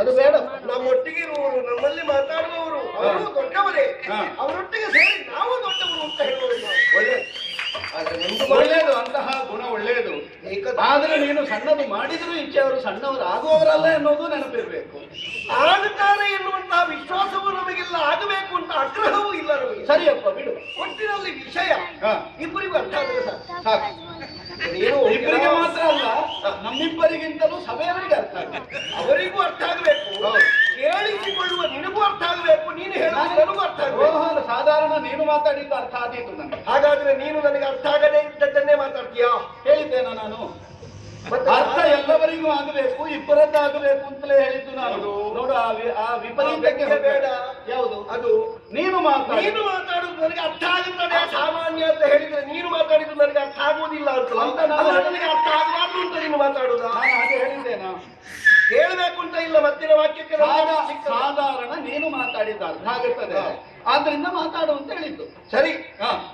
ಅದು ಬೇಡ. ನಮ್ಮೊಟ್ಟಿಗೆ ಇರುವವರು ನಮ್ಮಲ್ಲಿ ಮಾತಾಡುವವರು ಅವರು ದೊಡ್ಡವರೇ. ಅವರೊಟ್ಟಿಗೆ ಸೇರಿ ನಾವು ದೊಡ್ಡವರು ಅಂತ ಹೇಳುವ ಒಳ್ಳೇದು ಒಳ್ಳೆ. ಒಳ್ಳೆಯದು ಅಂತಹ ಗುಣ ಒಳ್ಳೆಯದು. ಆದ್ರೆ ನೀನು ಸಣ್ಣದು ಮಾಡಿದ್ರು ಇಚ್ಛೆ ಅವರು ಸಣ್ಣವರು ಆಗುವವರಲ್ಲ ಎನ್ನುವುದು ನೆನಪಿರ್ಬೇಕು. ಆಗುತ್ತಾರೆ ಎನ್ನುವಂತಹ ವಿಶ್ವಾಸವು ನಮಗೆಲ್ಲ. ಆಗಬೇಕು ಅಂತ ಆಗ್ರಹವೂ ಇಲ್ಲ ನಮಗೆ ಸರಿಯಪ್ಪ ಬಿಡು. ಒಟ್ಟಿನಲ್ಲಿ ವಿಷಯ. ಇಬ್ಬರಿಗೂ ಅರ್ಥ ಆದರೆ ಸಾಕು. ಇಬ್ಬರಿಗೆ ಮಾತ್ರ ಅಲ್ಲ ನಮ್ಮಿಬ್ಬರಿಗಿಂತಲೂ ಸಭೆಯವರಿಗೆ ಅರ್ಥ ಆಗ್ಬೇಕು ಅವರಿಗೂ ಅರ್ಥ ಆಗಬೇಕು ಹೌದು. ಕೇಳಿಸಿಕೊಳ್ಳುವ ನಿನಗೂ ಅರ್ಥ ಆಗಬೇಕು. ನೀನು ಹೇಳುವುದು ನನಗೂ ಅರ್ಥ ಆಗಬೇಕು. ಓಹೋ, ಸಾಧಾರಣ ನೀನು ಮಾತಾಡಿದ್ದು ಅರ್ಥ ಆದೀತು ನನಗೆ. ಹಾಗಾದ್ರೆ ನೀನು ನನಗೆ ಅರ್ಥ ಆಗದೇ ಇದ್ದದ್ದನ್ನೇ ಮಾತಾಡ್ತೀಯಾ? ಹೇಳಿದ್ದೇನ ನಾನು. ಅರ್ಥ ಎಲ್ಲವರಿಗೂ ಆಗಬೇಕು ಇಬ್ಬರದ್ದಾಗಬೇಕು ಅಂತಲೇ ಹೇಳಿದ್ದು ನಾನು. ನೋಡು ಆ ವಿಪರೀತಕ್ಕೆ ಬೇಡ. ಯಾವುದು? ಅದು. ನೀನು ಮಾತಾಡ. ನೀನು ಮಾತಾಡುದು ನನಗೆ ಅರ್ಥ ಆಗುತ್ತದೆ. ಸಾಮಾನ್ಯ ಅಂತ ಹೇಳಿದ್ರೆ ನೀನು ಮಾತಾಡಿದ್ದು ನನಗೆ ಅರ್ಥ ಆಗುವುದಿಲ್ಲ ಅಂತ. ಅಂತ ನಾನು- ನನಗೆ ಅರ್ಥ ಆಗಬಾರ್ದು ಅಂತ ನೀನು ಮಾತಾಡುದು? ನಾನು ಹಾಗೆ ಹೇಳಿದ್ದೇನಾ. ಕೇಳಬೇಕು ಅಂತ ಇಲ್ಲ ಮತ್ತಿನ ವಾಕ್ಯಕ್ಕೆ ಸಾಧಾರಣ ನೀನು ಮಾತಾಡಿದ ಅರ್ಥ ಆಗುತ್ತದೆ. ಆದ್ರಿಂದ ಮಾತಾಡು ಅಂತ ಹೇಳಿದ್ದು. ಸರಿ. ಹಾ.